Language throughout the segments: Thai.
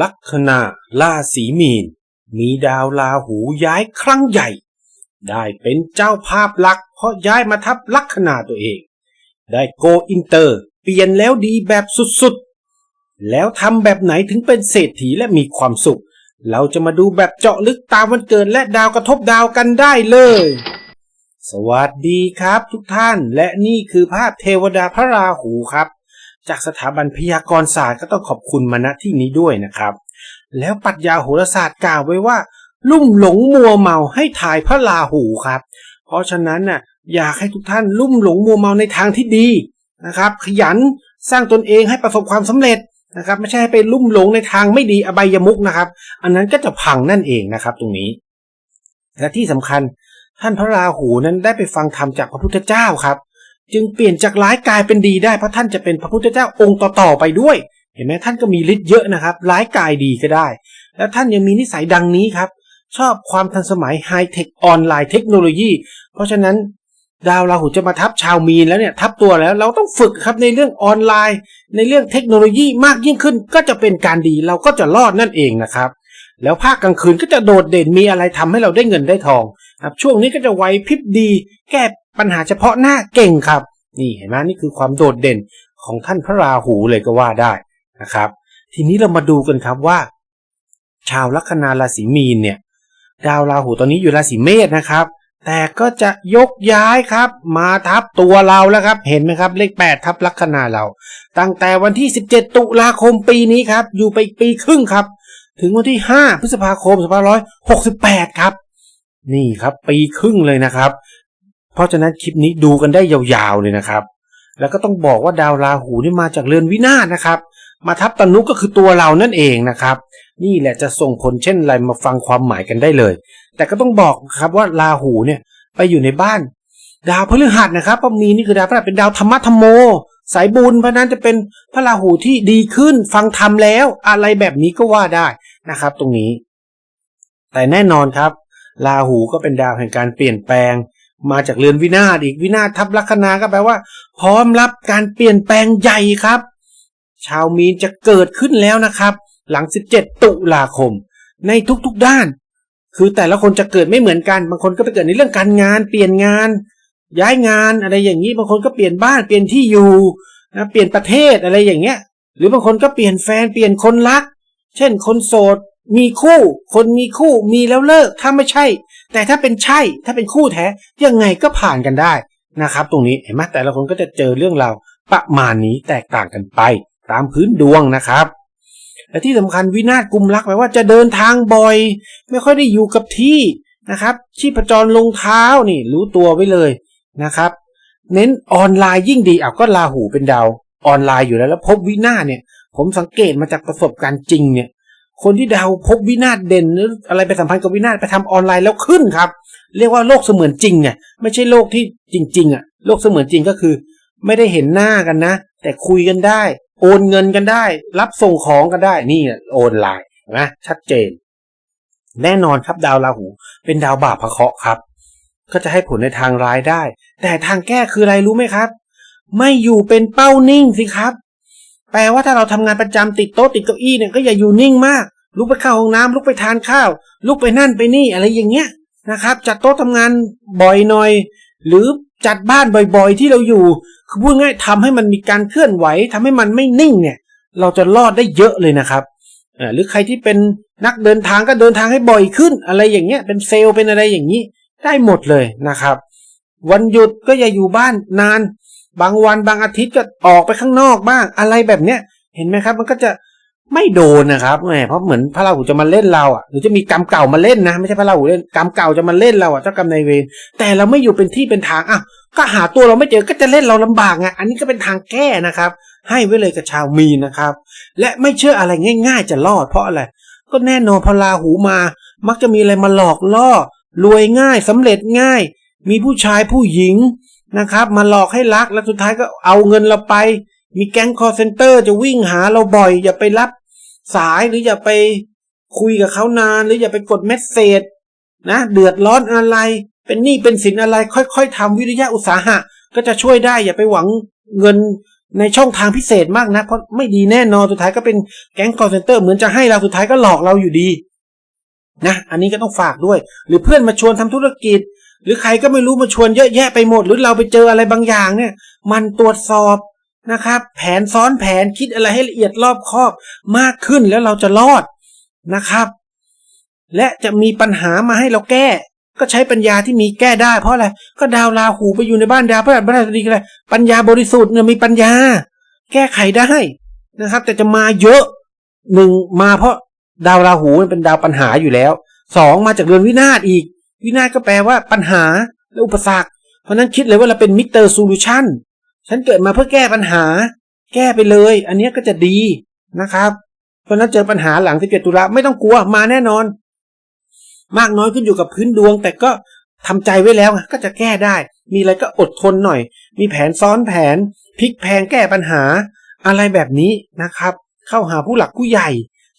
ลัคนาราศีมีน มีดาวราหูย้ายครั้งใหญ่ ได้เป็นเจ้าภาพหลัก เพราะย้ายมาทับลัคนาตัวเอง ได้โกอินเตอร์ เปลี่ยนแล้วดีแบบสุดๆ แล้วทำแบบไหนถึงเป็นเศรษฐีและมีความสุข เราจะมาดูแบบเจาะลึกตามวันเกิดและดาวกระทบดาวกันได้เลย สวัสดีครับทุกท่านและนี่คือภาพเทวดาพระราหูครับ จากสถาบันพยากรศาสตร์ก็ต้องขอบคุณมาณที่นี้ด้วยนะครับ แล้วปรัชญาโหราศาสตร์กล่าวไว้ว่า ลุ่มหลงมัวเมาให้ถ่ายพระราหูครับ เพราะฉะนั้นน่ะอยากให้ทุกท่านลุ่มหลงมัวเมาในทางที่ดีนะครับ ขยันสร้างตนเองให้ประสบความสำเร็จนะครับ ไม่ใช่ให้ไปลุ่มหลงในทางไม่ดีอบายมุกนะครับ อันนั้นก็จะพังนั่นเองนะครับ ตรงนี้ และที่สำคัญท่านพระราหูนั้นได้ไปฟังธรรมจากพระพุทธเจ้าครับ จึงเปลี่ยนจากร้ายกลายเป็นดีได้เพราะท่านจะเป็นพระพุทธเจ้าองค์ต่อๆไปด้วย เห็นไหมท่านก็มีฤทธิ์เยอะนะครับ ร้ายกายดีก็ได้ แล้วท่านยังมีนิสัยดังนี้ครับ ชอบความทันสมัยไฮเทคออนไลน์เทคโนโลยี เพราะฉะนั้นดาวราหูจะมาทับชาวมีนแล้วเนี่ยทับตัวแล้วเราต้องฝึกครับในเรื่องออนไลน์ ในเรื่องเทคโนโลยีมากยิ่งขึ้นก็จะเป็นการดีเราก็จะรอดนั่นเองนะครับ แล้วภาคกลางคืนก็จะโดดเด่นมีอะไรทำให้เราได้เงินได้ทองครับช่วงนี้ก็จะไวพริบดี แก้ ปัญหาเฉพาะหน้าเก่งครับ นี่เห็นไหมนี่คือความโดดเด่นของท่านพระราหูเลยก็ว่าได้นะครับ ทีนี้เรามาดูกันครับว่า ชาวลัคนาราศีมีนเนี่ย ดาวราหูตอนนี้อยู่ราศีเมษนะครับ แต่ก็จะยกย้ายครับ มาทับตัวเราแล้วครับ เห็นไหมครับ เลข 8 ทับลัคนาเรา ตั้งแต่วันที่ 17 ตุลาคมปีนี้ครับ อยู่ไปอีกปีครึ่งครับ ถึงวันที่ 5 พฤษภาคม2568 ครับ นี่ครับ ปีครึ่งเลยนะครับ เพราะฉะนั้นคลิปนี้ดูกันได้ยาวๆเลยนะครับ แล้วก็ต้องบอกว่าดาวราหูนี่มาจากเรือนวินาศนะครับ มาทับตนุก็คือตัวเรานั่นเองนะครับ นี่แหละจะส่งผลเช่นไรมาฟังความหมายกันได้เลย แต่ก็ต้องบอกครับว่าราหูเนี่ยไปอยู่ในบ้าน ดาวพฤหัสนะครับพราะมีนี่คือดาวพฤหัสเป็นดาวธรรมะธรรมโม สายบุญเพราะนั้นจะเป็นพระราหูที่ดีขึ้นฟังธรรมแล้ว อะไรแบบนี้ก็ว่าได้นะครับ ตรงนี้ แต่แน่นอนครับราหูก็เป็นดาวแห่งการเปลี่ยนแปลง มาจากเรือนวินาศอีกวินาศทับลัคนาก็แปลว่า พร้อมรับการเปลี่ยนแปลงใหญ่ครับ ชาวมีนจะเกิดขึ้นแล้วนะครับ หลัง 17 ตุลาคม ในทุกๆด้าน คือแต่ละคนจะเกิดไม่เหมือนกันบางคนก็ไปเกิดในเรื่องการงาน เปลี่ยนงาน ย้ายงานอะไรอย่างนี้บางคนก็เปลี่ยนบ้านเปลี่ยนที่อยู่นะเปลี่ยนประเทศอะไรอย่างเงี้ย หรือบางคนก็เปลี่ยนแฟนเปลี่ยนคนรัก เช่น คนโสด มีคู่ คนมีคู่มีแล้วเลิกถ้าไม่ใช่ แต่ถ้าเป็นใช่ ถ้าเป็นคู่แท้ยังไงก็ผ่านกันได้นะครับ ตรงนี้เห็นไหมแต่ละคนก็จะเจอเรื่องราวประมาณนี้แตกต่างกันไป ตามพื้นดวงนะครับและที่สำคัญวินาศกุมรักแปลว่าจะเดินทางบ่อย ไม่ค่อยได้อยู่กับที่นะครับชีพจรลงเท้านี่ รู้ตัวไว้เลยนะครับ เน้นออนไลน์ยิ่งดีอะก็ลาหูเป็นดาวออนไลน์อยู่แล้วแล้วพบวินาศเนี่ย ผมสังเกตมาจากประสบการณ์จริงเนี่ย คนที่ดาวพบวินาศเด่นหรืออะไรไปสัมพันธ์กับวินาศไปทำออนไลน์แล้วขึ้นครับ เรียกว่าโลกเสมือนจริงเนี่ยไม่ใช่โลกที่จริง ๆ อะ โลกเสมือนจริงก็คือ ไม่ได้เห็นหน้ากันนะ แต่คุยกันได้ โอนเงินกันได้ รับส่งของกันได้นี่โอนไลน์นะชัดเจน แน่นอนครับดาวราหู เป็นดาวบาปพระเคราะห์ครับ ก็จะให้ผลในทางร้ายได้ แต่ทางแก้คืออะไรรู้ไหมครับ ไม่อยู่เป็นเป้านิ่งสิครับแปลว่าถ้าเราทำงานประจำติดโต๊ะติดเก้าอี้เนี่ยก็อย่าอยู่นิ่งมาก ลุกไปเข้าห้องน้ำลุกไปทานข้าว ลุกไปนั่นไปนี่อะไรอย่างเงี้ยนะครับ จัดโต๊ะทำงานบ่อยหน่อย หรือจัดบ้านบ่อยๆ ที่เราอยู่ คือพูดง่ายทำให้มันมีการเคลื่อนไหวทำให้มันไม่นิ่งเนี่ย เราจะรอดได้เยอะเลยนะครับหรือใครที่เป็นนักเดินทางก็เดินทางให้บ่อยขึ้น อะไรอย่างเงี้ยเป็นเซลล์เป็นอะไรอย่างนี้ ได้หมดเลยนะครับ วันหยุดก็อย่าอยู่บ้านนาน บางวันบางอาทิตย์ก็ออกไปข้างนอกบ้างอะไรแบบเนี้ยเห็นไหมครับ มันก็จะ ไม่โดนนะครับแหมเพราะเหมือนพระราหูจะมาเล่นเราอะหรือจะมีกรรมเก่ามาเล่นนะ ไม่ใช่พระราหูเล่นกรรมเก่าจะมาเล่นเราอะเจ้ากรรมนายเวรแต่เราไม่อยู่เป็นที่เป็นทางอะก็หาตัวเราไม่เจอก็จะเล่นเราลำบากไงอันนี้ก็เป็นทางแก้นะครับ ให้ไว้เลยกับชาวมีนะครับ และไม่เชื่ออะไรง่าย ๆ จะรอดเพราะอะไรก็แน่นอนพอราหูมา มักจะมีอะไรมาหลอกล่อรวยง่ายสำเร็จง่าย มีผู้ชายผู้หญิงนะครับ มาหลอกให้รักแล้วสุดท้ายก็เอาเงินเราไป มีแก๊งคอร์เซนเตอร์จะวิ่งหาเราบ่อย อย่าไปรับ สายหรืออย่าไปคุยกับเขานาน หรืออย่าไปกดเมสเซจนะ เดือดร้อนอะไร เป็นหนี้เป็นสินอะไร ค่อย ๆทำวิริยะอุตสาหะ ก็จะช่วยได้ อย่าไปหวังเงินในช่องทางพิเศษมากนะ เพราะไม่ดีแน่นอนสุดท้ายก็เป็นแก๊งคอร์เซนเตอร์เหมือนจะให้เราสุดท้ายก็หลอกเราอยู่ดี นะ อันนี้ก็ต้องฝากด้วย หรือเพื่อนมาชวนทำธุรกิจ หรือใครก็ไม่รู้มาชวนเยอะแยะไปหมด หรือเราไปเจออะไรบางอย่างเนี่ย มันตรวจสอบ นะครับ แผนซ้อนแผนคิดอะไรให้ละเอียดรอบคอบมากขึ้นแล้วเราจะรอดนะครับ และจะมีปัญหามาให้เราแก้ ก็ใช้ปัญญาที่มีแก้ได้เพราะอะไรก็ดาวราหูไปอยู่ในบ้านดาวพระราชบดีกันเลยปัญญาบริสุทธิ์เนี่ยมีปัญญา แก้ไขได้นะครับ แต่จะมาเยอะหนึ่งมาเพราะดาวราหูมันเป็นดาวปัญหาอยู่แล้วสองมาจากเรือนวินาศอีก วินาศก็แปลว่าปัญหาและอุปสรรค เพราะนั้นคิดเลยว่าเราเป็นมิเตอร์โซลูชัน ฉันเกิดมาเพื่อแก้ปัญหา แก้ไปเลย อันนี้ก็จะดีนะครับ เพราะนั้นเจอปัญหาหลังที่เกิดตุลาไม่ต้องกลัวมาแน่นอน มากน้อยขึ้นอยู่กับพื้นดวง แต่ก็ทำใจไว้แล้วก็จะแก้ได้ มีอะไรก็อดทนหน่อย มีแผนซ้อนแผนพลิกแพงแก้ปัญหา อะไรแบบนี้นะครับ เข้าหาผู้หลักผู้ใหญ่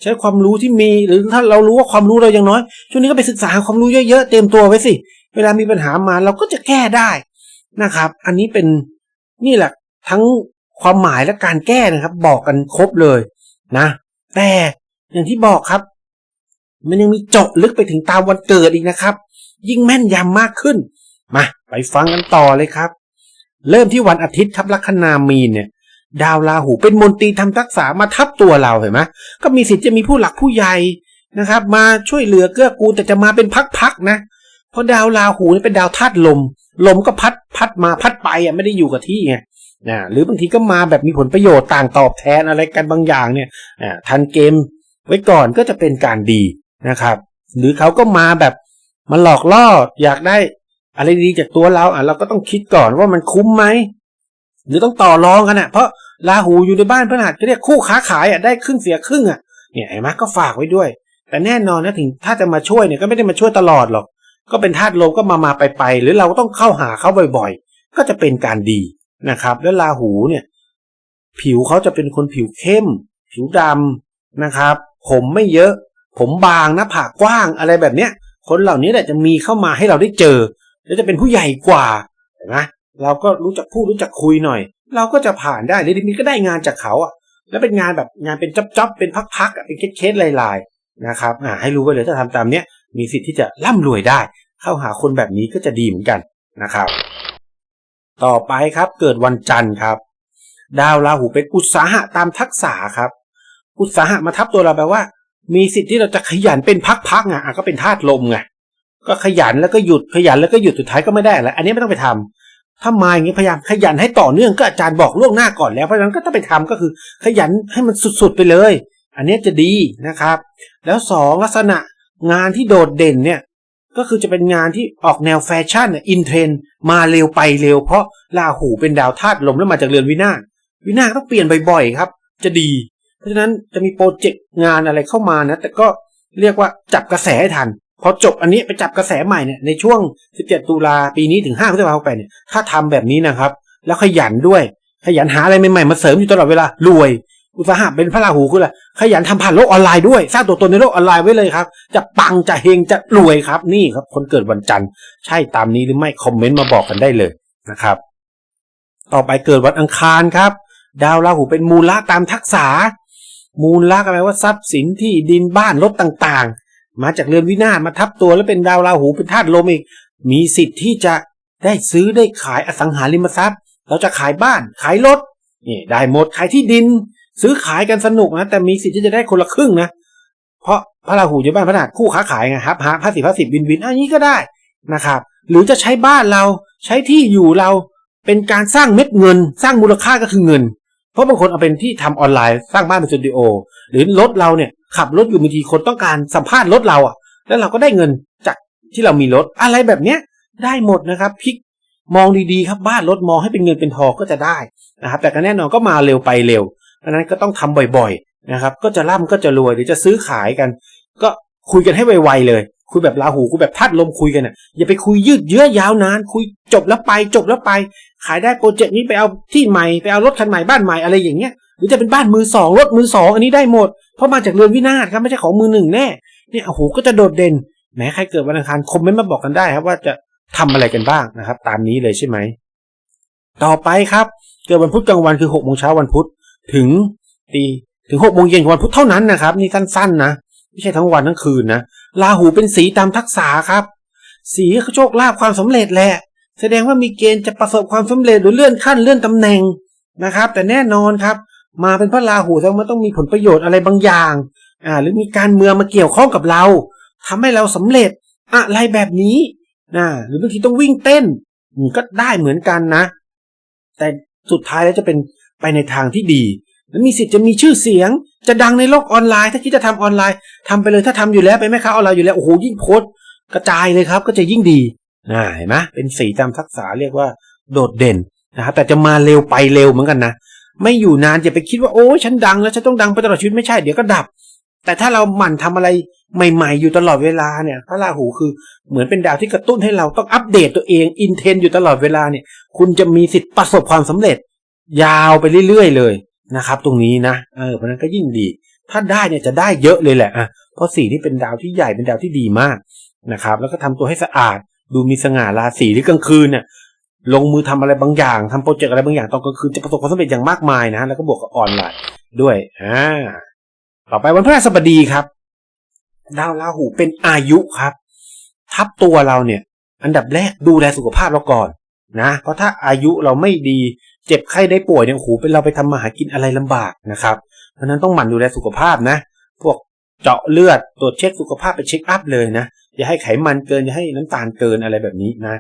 ใช้ความรู้ที่มีหรือถ้าเรารู้ว่าความรู้เรายังน้อย ช่วงนี้ก็ไปศึกษาความรู้เยอะๆเตรียมตัวไว้สิ เวลามีปัญหามาเราก็จะแก้ได้นะครับ อันนี้เป็น นี่แหละทั้งความหมายและการแก้นะครับ บอกกันครบเลยนะ แต่อย่างที่บอกครับ มันยังมีเจาะลึกไปถึงตามวันเกิดอีกนะครับ ยิ่งแม่นยำมากขึ้น มาไปฟังกันต่อเลยครับ เริ่มที่วันอาทิตย์ทับลัคนามีนเนี่ยดาวราหูเป็นมนตรีทำทักษะมาทับตัวเราเห็นไหมก็มีสิทธิ์จะมีผู้หลักผู้ใหญ่นะครับ มาช่วยเหลือเกื้อกูลแต่จะมาเป็นพักๆนะ เพราะดาวราหูนี่เป็นดาวธาตุลม ลมก็พัดพัดมาพัดไปอะไม่ได้อยู่กับที่ไงนะหรือบางทีก็มาแบบมีผลประโยชน์ต่างตอบแทนอะไรกันบางอย่างเนี่ยอ่าทันเกมไว้ก่อนก็จะเป็นการดีนะครับ หรือเขาก็มาแบบมาหลอกล่ออยากได้อะไรดีจากตัวเราอะเราก็ต้องคิดก่อนว่ามันคุ้มไหมหรือต้องต่อรองกันอะเพราะราหูอยู่ในบ้านพฤหัสก็เรียกคู่ค้าขายอะได้ครึ่งเสียครึ่งอะเนี่ยเห็นไหมก็ฝากไว้ด้วย แต่แน่นอนนะถึงถ้าจะมาช่วยเนี่ยก็ไม่ได้มาช่วยตลอดหรอก ก็เป็นธาตุลมก็มามาไปไปหรือเราก็ต้องเข้าหาเขาบ่อยๆ ก็จะเป็นการดีนะครับ แล้วราหูเนี่ย ผิวเขาจะเป็นคนผิวเข้ม ผิวดำนะครับ ผมไม่เยอะ ผมบางหน้าผากกว้างอะไรแบบเนี้ย คนเหล่านี้แหละจะมีเข้ามาให้เราได้เจอ แล้วจะเป็นผู้ใหญ่กว่าเห็นไหมเราก็รู้จักพูดรู้จักคุยหน่อย เราก็จะผ่านได้หรือทีนี้ก็ได้งานจากเขาอะ แล้วเป็นงานแบบงานเป็นจ๊อบๆเป็นพักๆเป็นเคสๆลายๆนะครับอ่าให้รู้ไว้เลยถ้าทำตามเนี้ย มีสิทธิ์ที่จะร่ำรวยได้ เข้าหาคนแบบนี้ก็จะดีเหมือนกันนะครับ ต่อไปครับเกิดวันจันทร์ครับ ดาวราหูเป็นอุตสาหะตามทักษะครับ อุตสาหะมาทับตัวเราแปลว่า มีสิทธิ์ที่เราจะขยันเป็นพักๆไงอะก็เป็นธาตุลมไงก็ขยันแล้วก็หยุดขยันแล้วก็หยุดสุดท้ายก็ไม่ได้อะไรอันนี้ไม่ต้องไปทำถ้ามาอย่างนี้พยายามขยันให้ต่อเนื่องก็อาจารย์บอกล่วงหน้าก่อนแล้วเพราะฉะนั้นก็ต้องไปทำก็คือขยันให้มันสุดๆไปเลย อันนี้จะดีนะครับ แล้วสองลักษณะ งานที่โดดเด่นเนี่ย ก็คือจะเป็นงานที่ออกแนวแฟชั่นอินเทรนมาเร็วไปเร็วเพราะราหูเป็นดาวธาตุลมแล้วมาจากเรือนวินาศวินาศต้องเปลี่ยนบ่อยๆครับ จะดี เพราะฉะนั้นจะมีโปรเจกต์งานอะไรเข้ามานะ แต่ก็เรียกว่าจับกระแสให้ทันพอจบอันนี้ไปจับกระแสใหม่เนี่ยในช่วง 17 ตุลาปีนี้ถึง5พฤษภาคมไปเนี่ยถ้าทำแบบนี้นะครับ แล้วขยันด้วย ขยันหาอะไรใหม่ๆมาเสริมอยู่ตลอดเวลารวย อุตสาหะเป็นพระราหูคืออะไรขยันทำผ่านโลกออนไลน์ด้วย สร้างตัวตนในโลกออนไลน์ไว้เลยครับ จะปังจะเฮงจะรวยครับ นี่ครับ คนเกิดวันจันทร์ ใช่ตามนี้หรือไม่คอมเมนต์มาบอกกันได้เลยนะครับ ต่อไปเกิดวันอังคารครับ ดาวราหูเป็นมูลละตามทักษะมูลละก็แปลว่าทรัพย์สินที่ดินบ้านรถต่างๆ มาจากเรือนวินาศมาทับตัวแล้วเป็นดาวราหูเป็นธาตุลมอีก มีสิทธิ์ที่จะได้ซื้อได้ขายอสังหาริมทรัพย์ เราจะขายบ้านขายรถนี่ได้หมดขายที่ดิน ซื้อขายกันสนุกนะ แต่มีสิทธิ์ที่จะได้คนละครึ่งนะ เพราะพระราหูอยู่บ้านพระนาคู่ค้าขายไงครับหาภาษีภาษีวินวินอันนี้ก็ได้นะครับ หรือจะใช้บ้านเราใช้ที่อยู่เราเป็นการสร้างเม็ดเงิน สร้างมูลค่าก็คือเงิน เพราะบางคนเอาเป็นที่ทำออนไลน์สร้างบ้านเป็นสตูดิโอ หรือรถเราเนี่ยขับรถอยู่บางทีคนต้องการสัมภาษณ์รถเราอะ แล้วเราก็ได้เงินจากที่เรามีรถอะไรแบบเนี้ยได้หมดนะครับพลิกมองดีๆครับบ้านรถมองให้เป็นเงินเป็นทองก็จะได้นะครับแต่ก็แน่นอนก็มาเร็วไปเร็ว เพราะนั้นก็ต้องทำบ่อยๆนะครับ ก็จะร่ำก็จะรวยหรือจะซื้อขายกัน ก็คุยกันให้ไวๆเลย คุยแบบราหูคุยแบบทัดลมคุยกันอะอย่าไปคุยยืดเยื้อยาวนาน คุยจบแล้วไปจบแล้วไป ขายได้โปรเจกต์นี้ไปเอาที่ใหม่ไปเอารถคันใหม่บ้านใหม่อะไรอย่างเงี้ยหรือจะเป็นบ้านมือสองรถมือสองอันนี้ได้หมด เพราะมาจากเรือนวินาศครับไม่ใช่ของมือหนึ่งแน่เนี่ยโอ้โหก็จะโดดเด่นแม้ใครเกิดวันอังคารคอมเมนต์มาบอกกันได้ครับว่าจะทำอะไรกันบ้างนะครับ ตามนี้เลยใช่ไหมต่อไปครับ เกิดวันพุธกลางวันคือหกโมงเช้าวันพุธ ถึงตีถึงหกโมงเย็นของวันพุธเท่านั้นนะครับ นี่สั้นๆนะไม่ใช่ทั้งวันทั้งคืนนะราหูเป็นสีตามทักษะครับ สีโชคลาภความสำเร็จแหละ แสดงว่ามีเกณฑ์จะประสบความสำเร็จหรือเลื่อนขั้นเลื่อนตำแหน่งนะครับ แต่แน่นอนครับ มาเป็นพระราหูแสดงว่าต้องมีผลประโยชน์อะไรบางอย่างอ่าหรือมีการเมืองมาเกี่ยวข้องกับเราทำให้เราสำเร็จอะไรแบบนี้นะหรือบางทีต้องวิ่งเต้นก็ได้เหมือนกันนะ แต่สุดท้ายแล้วจะเป็น ไปในทางที่ดี และมีสิทธิ์จะมีชื่อเสียง จะดังในโลกออนไลน์ ถ้าคิดจะทำออนไลน์ทำไปเลยถ้าทำอยู่แล้วไปนแม่ค้าออนไลน์อยู่แล้วโอ้โหยิ่งโพสกระจายเลยครับ ก็จะยิ่งดีนะเห็นไหมเป็นสีตามทักษะเรียกว่าโดดเด่นนะครับแต่จะมาเร็วไปเร็วเหมือนกันนะไม่อยู่นานอย่าไปคิดว่าโอ้ฉันดังแล้วฉันต้องดังไปตลอดชีวิตไม่ใช่เดี๋ยวก็ดับ แต่ถ้าเราหมั่นทำอะไรใหม่ ๆ อยู่ตลอดเวลาเนี่ยพระราหูคือเหมือนเป็นดาวที่กระตุ้นให้เราต้องอัปเดตตัวเองอินเทนอยู่ตลอดเวลาเนี่ย คุณจะมีสิทธิ์ประสบความสำเร็จ ยาวไปเรื่อยๆเลยนะครับ ตรงนี้นะเออเพราะนั้นก็ยิ่งดี ถ้าได้เนี่ยจะได้เยอะเลยแหละอะเพราะสีนี่เป็นดาวที่ใหญ่เป็นดาวที่ดีมากนะครับ แล้วก็ทำตัวให้สะอาด ดูมีสง่าราศีหรือกลางคืนเนี่ยลงมือทำอะไรบางอย่างทำโปรเจกต์อะไรบางอย่างตอนกลางคืนจะประสบความสำเร็จอย่างมากมายนะแล้วก็บวกกับออนไลน์ด้วยอ่าต่อไปวันพฤหัสบดีครับดาวราหูเป็นอายุครับ ทับตัวเราเนี่ย อันดับแรกดูแลสุขภาพเราก่อนนะ เพราะถ้าอายุเราไม่ดี เจ็บไข้ได้ป่วยเนี่ยโอ้โหเป็นเราไปทำมาหากินอะไรลำบากนะครับ เพราะนั้นต้องหมั่นดูแลสุขภาพนะ พวกเจาะเลือดตรวจเช็คสุขภาพไปเช็คอัพเลยนะอย่าให้ไขมันเกินอย่าให้น้ำตาลเกินอะไรแบบนี้นะ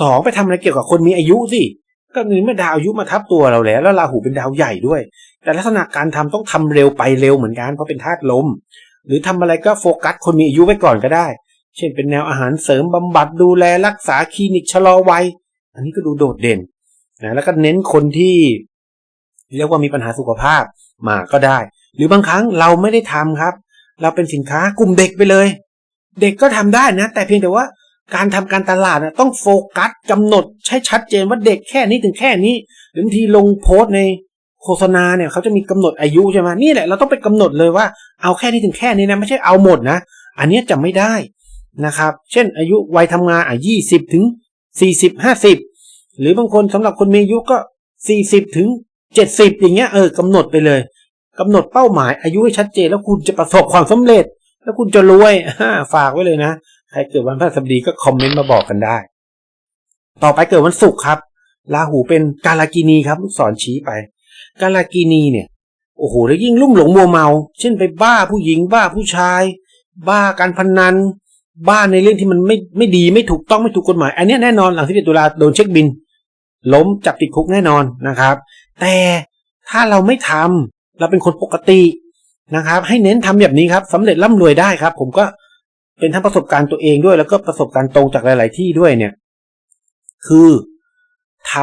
สองไปทำอะไรเกี่ยวกับคนมีอายุสิก็มีเมื่อดาวอายุมาทับตัวเราแล้ว แล้วราหูเป็นดาวใหญ่ด้วย แต่ลักษณะการทำต้องทำเร็วไปเร็วเหมือนกันเพราะเป็นธาตุลม หรือทำอะไรก็โฟกัสคนมีอายุไว้ก่อนก็ได้ เช่นเป็นแนวอาหารเสริมบำบัดดูแลรักษาคลินิกชะลอวัยอันนี้ก็ดูโดดเด่น นะแล้วก็เน้นคนที่เรียกว่ามีปัญหาสุขภาพมาก็ได้ หรือบางครั้งเราไม่ได้ทำครับ เราเป็นสินค้ากลุ่มเด็กไปเลย เด็กก็ทำได้นะ แต่เพียงแต่ว่าการทำการตลาดนะต้องโฟกัสกำหนดใช้ชัดเจนว่าเด็กแค่นี้ถึงแค่นี้หรือบางทีลงโพสต์ในโฆษณาเนี่ยเขาจะมีกำหนดอายุใช่ไหมนี่แหละเราต้องไปกำหนดเลยว่าเอาแค่นี้ถึงแค่นี้นะไม่ใช่เอาหมดนะ อันนี้จะไม่ได้นะครับ เช่นอายุวัยทำงานอะยี่สิบถึงสี่สิบห้าสิบ หรือบางคนสำหรับคนมีอายุก็สี่สิบถึงเจ็ดสิบอย่างเงี้ยเออกำหนดไปเลยกำหนดเป้าหมายอายุให้ชัดเจนแล้วคุณจะประสบความสำเร็จ แล้วคุณจะรวยฝากไว้เลยนะ ใครเกิดวันพฤหัสบดีก็คอมเมนต์มาบอกกันได้ ต่อไปเกิดวันศุกร์ครับราหูเป็นกาลากินีครับลูกศรชี้ไป กาลากินีเนี่ยโอ้โหแล้วยิ่งลุ่มหลงมัวเมา เช่นไปบ้าผู้หญิงบ้าผู้ชาย บ้าการพนนันบ้าในเรื่องที่มันไม่ไม่ดีไม่ถูกต้องไม่ถูกกฎหมาย อันนี้แน่นอนหลังที่ตุลาโดนเช็คบิน ล้มจับติดคุกแน่นอนนะครับ แต่ถ้าเราไม่ทำเราเป็นคนปกตินะครับ ให้เน้นทำแบบนี้ครับสำเร็จร่ำรวยได้ครับ ผมก็เป็นทั้งประสบการณ์ตัวเองด้วย แล้วก็ประสบการณ์ตรงจากหลาย ๆ ที่ด้วยเนี่ย คือท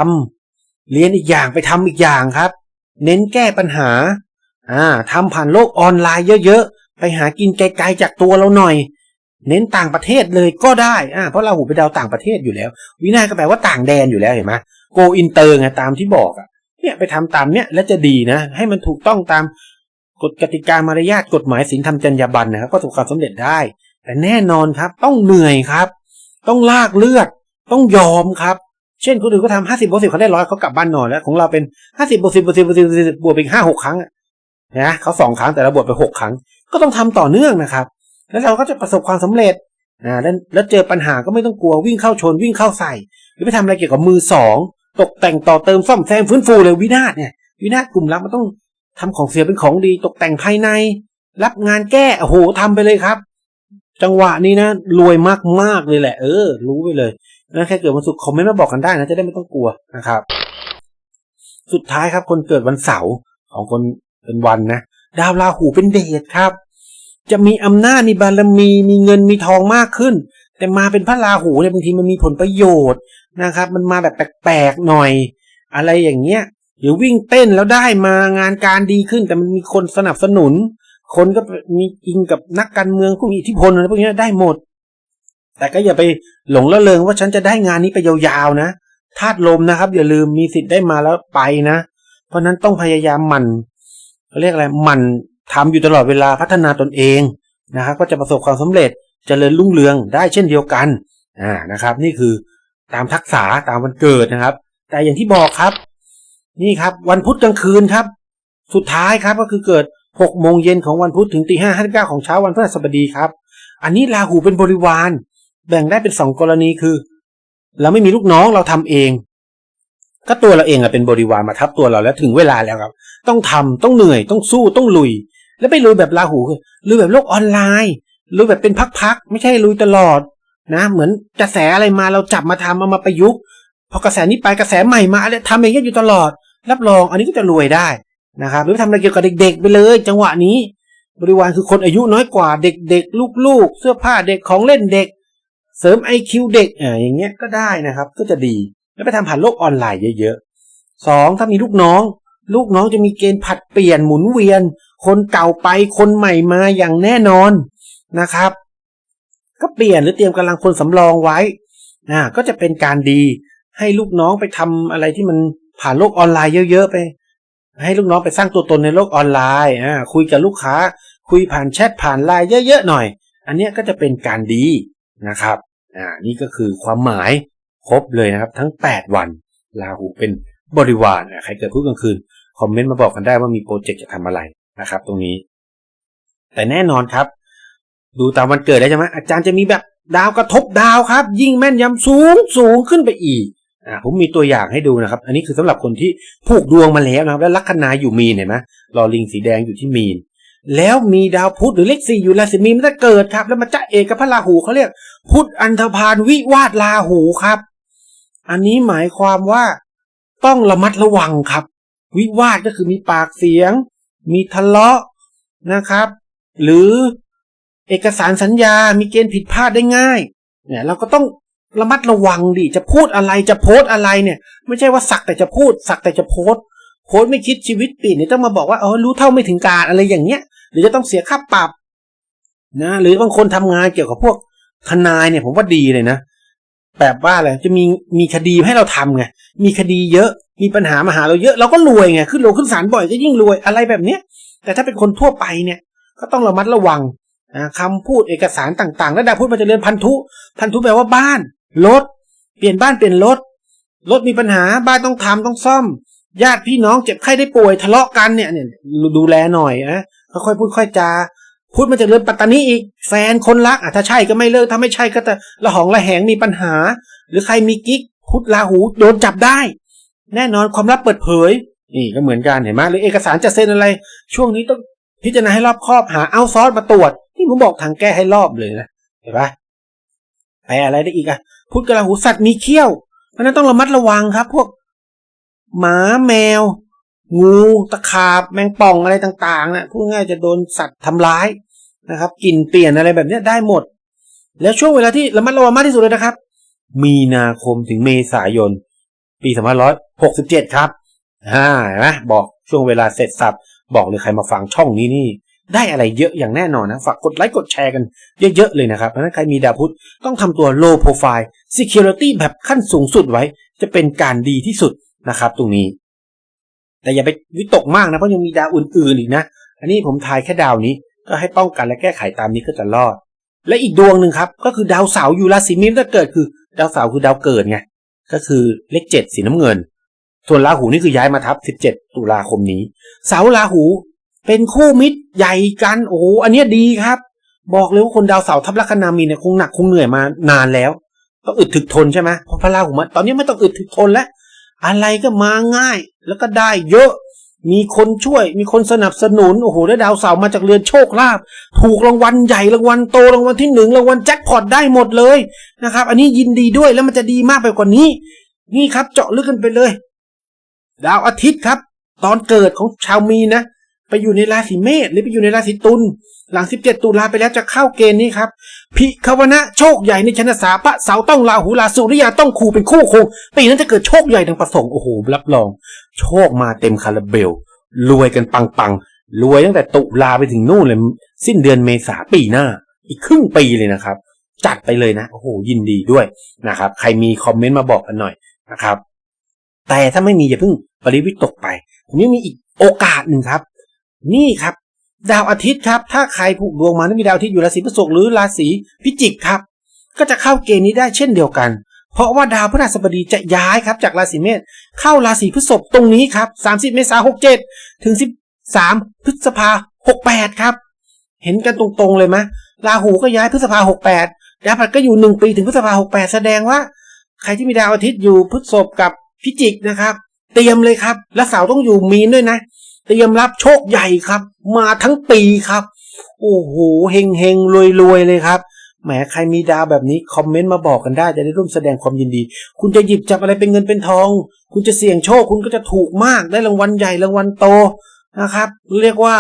ำเรียนอีกอย่างไปทำอีกอย่างครับ เน้นแก้ปัญหาอ่าทำผ่านโลกออนไลน์เยอะ ๆ ไปหากินไกล ๆ จากตัวเราหน่อย เน้นต่างประเทศเลยก็ได้อ่าเพราะเราหูเป็นดาวต่างประเทศอยู่แล้ว วินาก็แปลว่าต่างแดนอยู่แล้วเห็นไหมโกอินเตอร์ไงตามที่บอกอะเนี่ยไปทำตามเนี่ยแล้วจะดีนะ ให้มันถูกต้องตามกฎกติกามารยาทกฎหมายศีลธรรมจรรยาบรรณนะครับก็ประสบความสำเร็จได้ แต่แน่นอนครับ ต้องเหนื่อยครับ ต้องลากเลือด ต้องยอมครับ เช่นคนอื่นก็ทำห้าสิบบวกสิบเขาได้ร้อยเขากลับบ้านนอนแล้ว ของเราเป็นห้าสิบบวกสิบบวกสิบบวกสิบบวกไปห้าหกครั้งนะเขาสองครั้งแต่เราบวกไปหกครั้ง ก็ต้องทำต่อเนื่องนะครับ แล้วเราก็จะประสบความสำเร็จนะแล้วแล้วเจอปัญหาก็ไม่ต้องกลัววิ่งเข้าชนวิ่งเข้าใส่ หรือไปทำอะไรเกี่ยวกับมือสองตกแต่งต่อเติมซ่อมแซมฟื้นฟูเลยวินาศเนี่ยวินาศกลุ่มรับมันต้องทำของเสียเป็นของดีตกแต่งภายใน รับงานแก้โอ้โหทำไปเลยครับ จังหวะนี้นะรวยมากมากเลยแหละ เออ รู้ไปเลยนะแค่เกิดวันศุกร์คอมเมนต์มาบอกกันได้นะจะได้ไม่ต้องกลัวนะครับ สุดท้ายครับคนเกิดวันเสาร์ของคนเป็นวันนะดาวราหูเป็นเดชครับ จะมีอำนาจมีบารมีมีเงินมีทองมากขึ้น แต่มาเป็นพระราหูเนี่ยบางทีมันมีผลประโยชน์นะครับ มันมาแบบแปลกๆหน่อย อะไรอย่างเงี้ยหรือวิ่งเต้นแล้วได้มางานการดีขึ้น แต่มันมีคนสนับสนุน คนก็มีอิงกับนักการเมืองผู้มีอิทธิพลอะไรพวกนี้ได้หมด แต่ก็อย่าไปหลงละเลงว่าฉันจะได้งานนี้ไปยาวๆนะธาตุลมนะครับ อย่าลืมมีสิทธิ์ได้มาแล้วไปนะ เพราะนั้นต้องพยายามหมั่นเขาเรียกอะไรหมั่น ทำอยู่ตลอดเวลาพัฒนาตนเองนะครับก็จะประสบความสำเร็จจเจริญรุ่งเรืองได้เช่นเดียวกันอ่านะครับ นี่คือตามทักษะตามวันเกิดนะครับ แต่อย่างที่บอกครับ นี่ครับวันพุธกลางคืนครับ สุดท้ายครับก็คือเกิดหกโมงเย็นของวันพุธถึงตีห้าห้าเก้าของเช้าวันพฤหัสบดีครับ อันนี้ราหูเป็นบริวาร แบ่งได้เป็นสองกรณีคือเราไม่มีลูกน้องเราทำเอง ก็ตัวเราเองอะเป็นบริวารมาทับตัวเราแล้วถึงเวลาแล้วครับ ต้องทำต้องเหนื่อยต้องสู้ต้องลุย แล้วไปลุยแบบราหูคือลุยแบบโลกออนไลน์ลุยแบบเป็นพักๆไม่ใช่ลุยตลอดนะ เหมือนกระแสอะไรมาเราจับมาทำเอามาประยุกต์พอกระแสนี้ไปกระแสใหม่มาอะไรทำอย่างเงี้ยอยู่ตลอด รับรองอันนี้ก็จะรวยได้นะครับหรือทำอะไรเกี่ยวกับเด็ก ๆ ไปเลย จังหวะนี้ บริวารคือคนอายุน้อยกว่าเด็กๆลูกๆ เสื้อผ้าเด็กของเล่นเด็ก เสริมไอคิวเด็กอ่าอย่างเงี้ยก็ได้นะครับ ก็จะดี แล้วไปทำผ่านโลกออนไลน์เยอะๆสองถ้ามีลูกน้อง ลูกน้องจะมีเกณฑ์ผัดเปลี่ยนหมุนเวียน คนเก่าไปคนใหม่มาอย่างแน่นอนนะครับ ก็เปลี่ยนหรือเตรียมกำลังคนสำรองไว้อ่าก็จะเป็นการดีให้ลูกน้องไปทำอะไรที่มันผ่านโลกออนไลน์เยอะ ๆ ไป ให้ลูกน้องไปสร้างตัวตนในโลกออนไลน์อ่าคุยกับลูกค้า คุยผ่านแชทผ่านไลน์เยอะๆหน่อย อันนี้ก็จะเป็นการดีนะครับอ่านี่ก็คือความหมายครบเลยนะครับ ทั้ง 8 วันลาหูเป็นบริวารใครเกิดพุธกลางคืน คอมเมนต์มาบอกกันได้ว่ามีโปรเจกต์จะทำอะไร นะครับ ตรงนี้ แต่แน่นอนครับ ดูตามวันเกิดได้ใช่ไหมอาจารย์จะมีแบบดาวกระทบดาวครับ ยิ่งแม่นยำสูงสูงขึ้นไปอีกอ่าผมมีตัวอย่างให้ดูนะครับ อันนี้คือสำหรับคนที่ผูกดวงมาแล้วนะครับ แล้วลัคนาอยู่มีนเห็นไหมรอลิงสีแดงอยู่ที่มีน แล้วมีดาวพุธหรือเลขสี่อยู่ราศีมีนมันจะเกิดครับ แล้วมันจะเอกกับพระราหูเขาเรียก พุธอันธพาลวิวาทราหูครับ อันนี้หมายความว่าต้องระมัดระวังครับ วิวาทก็คือมีปากเสียง มีทะเลาะนะครับ หรือเอกสารสัญญา มีเกณฑ์ผิดพลาดได้ง่าย เนี่ยเราก็ต้องระมัดระวังดิ จะพูดอะไรจะโพสอะไรเนี่ย ไม่ใช่ว่าสักแต่จะพูด สักแต่จะโพสโพสไม่คิดชีวิตปีเนี่ยต้องมาบอกว่าเออรู้เท่าไม่ถึงการอะไรอย่างเงี้ย หรือจะต้องเสียค่าปรับนะ หรือบางคนทำงานเกี่ยวกับพวกทนายเนี่ยผมว่าดีเลยนะแบบว่าอะไรจะมีมีคดีให้เราทำไงมีคดีเยอะ มีปัญหามาหาเราเยอะเราก็รวยไงขึ้นโลงขึ้นศาลบ่อยก็ยิ่งรวยอะไรแบบเนี้ย แต่ถ้าเป็นคนทั่วไปเนี่ย ก็ต้องระมัดระวังนะคำพูดเอกสารต่างๆ แล้วดาพูดมันจะเรียนพันธุ พันธุแปลว่าบ้านรถเปลี่ยนบ้านเปลี่ยนรถรถมีปัญหาบ้านต้องทำต้องซ่อม ญาติพี่น้องเจ็บไข้ได้ป่วยทะเลาะกันเนี่ยเนี่ยดูแลหน่อยนะค่อยพูดค่อยจาพูดมันจะเริ่มปัตตานีอีกแฟนคนรักอะถ้าใช่ก็ไม่เลิกถ้าไม่ใช่ก็จะละหองละแหงมีปัญหา หรือใครมีกิ๊กพุทธลาหูโดนจับได้ แน่นอนความลับเปิดเผย นี่ก็เหมือนกันเห็นไหมหรือเอกสารจะเซ็นอะไร ช่วงนี้ต้องพิจารณาให้รอบครอบหาเอาซอสมาตรวจนี่ผมบอกทางแก้ให้รอบเลยนะเห็นปะแปอะไรได้อีกอะพุทธกระหูสัตว์มีเขี้ยวเพราะนั้นต้องระมัดระวังครับ พวก หมาแมว งูตะขาบแมงป่องอะไรต่างๆนะพูดง่ายจะโดนสัตว์ทำร้ายนะครับกลิ่นเปลี่ยนอะไรแบบนี้ได้หมด แล้วช่วงเวลาที่ระมัดระวังมากที่สุดเลยนะครับ มีนาคมถึงเมษายน ปี2567 ครับอ่าเห็นไหมบอกช่วงเวลาเสร็จสับ บอกเลยใครมาฟังช่องนี้นี่ ได้อะไรเยอะอย่างแน่นอนนะ ฝากกดไลค์กดแชร์กันเยอะๆเลยนะครับเพราะฉะนั้นใครมีดาวพุธต้องทำตัว low profile security แบบขั้นสูงสุดไว้ จะเป็นการดีที่สุดนะครับ ตรงนี้ แต่อย่าไปวิตกมากนะ เพราะยังมีดาวอื่นๆอีกนะ อันนี้ผมทายแค่ดาวนี้ ก็ให้ป้องกันและแก้ไขตามนี้ก็จะรอด และอีกดวงหนึ่งครับ ก็คือดาวเสาร์อยู่ราศีมีนถ้าเกิดคือ ดาวเสาร์คือดาวเกิดไง ก็คือเลขเจ็ดสีน้ำเงิน ส่วนราหูนี่คือย้ายมาทับ17ตุลาคมนี้ เสาราหูเป็นคู่มิตรใหญ่กันโอ้โหอันนี้ดีครับ บอกเลยว่าคนดาวเสาร์ทับลัคนามีเนี่ยคงหนักคงเหนื่อยมานานแล้ว ต้องอึดถึกทนใช่ไหมเพราะพระราหูมาตอนนี้ไม่ต้องอึดถึกทนแล้วอะไรก็มาง่าย แล้วก็ได้เยอะ มีคนช่วย มีคนสนับสนุน โอ้โห ได้ดาวเสามาจากเรือนโชคลาภ ถูกรางวัลใหญ่ รางวัลโต รางวัลที่หนึ่ง รางวัลแจ็คพอตได้หมดเลยนะครับ อันนี้ยินดีด้วย แล้วมันจะดีมากไปกว่านี้ นี่ครับ เจาะลึกกันไปเลย ดาวอาทิตย์ครับ ตอนเกิดของชาวมีนนะ ไปอยู่ในราศีเมษหรือไปอยู่ในราศีตุลหลัง 17 ตุลาไปแล้วจะเข้าเกณฑ์นี้ครับพิคาวนะโชคใหญ่ในชนสาพระเสาต้องลาหูลาสุริยาต้องคูเป็นคู่คงปีนั้นจะเกิดโชคใหญ่ดังประสงค์โอ้โหรับรอง โชคมาเต็มคาราเบล รวยกันปังปังๆ รวยตั้งแต่ตุลาไปถึงนู่นเลยสิ้นเดือนเมษาปีหน้า อีกครึ่งปีเลยนะครับ จัดไปเลยนะโอ้โหยินดีด้วยนะครับ ใครมีคอมเมนต์มาบอกกันหน่อยนะครับ แต่ถ้าไม่มีอย่าเพิ่งปริวิตกไปผมยังมีอีกโอกาสหนึ่งครับ นี่ครับ ดาวอาทิตย์ครับ ถ้าใครผูกดวงมาแล้วมีดาวอาทิตย์อยู่ราศีพฤษภหรือราศีพิจิกครับ ก็จะเข้าเกณฑ์นี้ได้เช่นเดียวกัน เพราะว่าดาวพฤหัสบดีจะย้ายครับจากราศีเมษเข้าราศีพฤษภตรงนี้ครับ 30 เมษายน67 ถึง 13 พฤษภา68 ครับ เห็นกันตรงๆเลยไหมราหูก็ย้ายพฤษภา68 ดาวพฤหัสก็อยู่หนึ่งปีถึงพฤษภา68 แสดงว่า ใครที่มีดาวอาทิตย์อยู่พฤษภกับพิจิกนะครับ เตรียมเลยครับ และเสาต้องอยู่มีนด้วยนะ เตรียมรับโชคใหญ่ครับ มาทั้งปีครับ โอ้โหเฮงเฮงรวยรวยเลยครับแหมใครมีดาวแบบนี้คอมเมนต์มาบอกกันได้จะได้ร่วมแสดงความยินดี คุณจะหยิบจับอะไรเป็นเงินเป็นทอง คุณจะเสี่ยงโชคคุณก็จะถูกมากได้รางวัลใหญ่รางวัลโตนะครับ เรียกว่า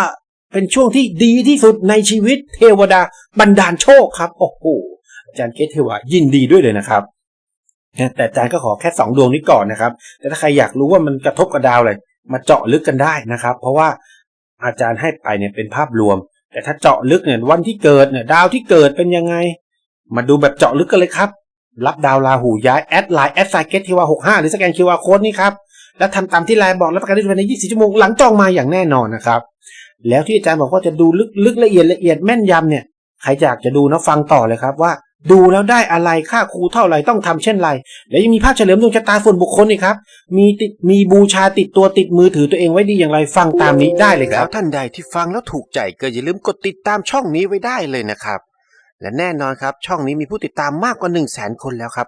เป็นช่วงที่ดีที่สุดในชีวิตเทวดาบันดาลโชคครับโอ้โหอาจารย์เกตเทวายินดีด้วยเลยนะครับแต่อาจารย์ก็ขอแค่สองดวงนี้ก่อนนะครับ แต่ถ้าใครอยากรู้ว่ามันกระทบกับดาวอะไร มาเจาะลึกกันได้นะครับ เพราะว่าอาจารย์ให้ไปเนี่ยเป็นภาพรวม แต่ถ้าเจาะลึกเนี่ยวันที่เกิดเนี่ยดาวที่เกิดเป็นยังไง มาดูแบบเจาะลึกกันเลยครับ รับดาวราหูย้ายแอดไลน์แอดไซเกตทีวาหกห้าหรือสแกนคิวอาร์โค้ดนี่ครับ แล้วทำตามที่ไลน์บอกรับประกันได้ภายใน 24 ชั่วโมงหลังจองมาอย่างแน่นอนนะครับ แล้วที่อาจารย์บอกว่าจะดูลึกลึกละเอียดละเอียดแม่นยำเนี่ยใครอยากจะดูนะฟังต่อเลยครับว่า ดูแล้วได้อะไรค่าครูเท่าไหร่ต้องทำเช่นไร แล้วยังมีภาพเฉลิมดวงชะตาส่วนบุคคลอีกครับ มีติดมีบูชาติดตัวติดมือถือตัวเองไว้ดีอย่างไรฟังตามนี้ได้เลยคแล้รัวบท่านใดที่ฟังแล้วถูกใจก็อย่าลืมกดติดตามช่องนี้ไว้ได้เลยนะครับ และแน่นอนครับช่องนี้มีผู้ติดตามมากกว่า1 0 0 0 0แสนคนแล้วครับ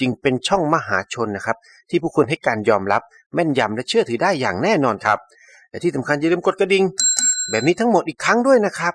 จึงเป็นช่องมหาชนนะครับ ที่ผู้คนให้การยอมรับแม่นยำและเชื่อถือได้อย่างแน่นอนครับและที่สำคัญอย่าลืมกดกระดิ่งแบบนี้ทั้งหมดอีกครั้งด้วยนะครับ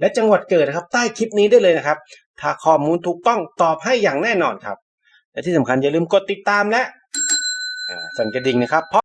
และจังหวัดเกิดนะครับ ใต้คลิปนี้ได้เลยนะครับ ถ้าข้อมูลถูกต้องตอบให้อย่างแน่นอนครับ และที่สำคัญอย่าลืมกดติดตามและสั่นกระดิ่งนะครับเพราะ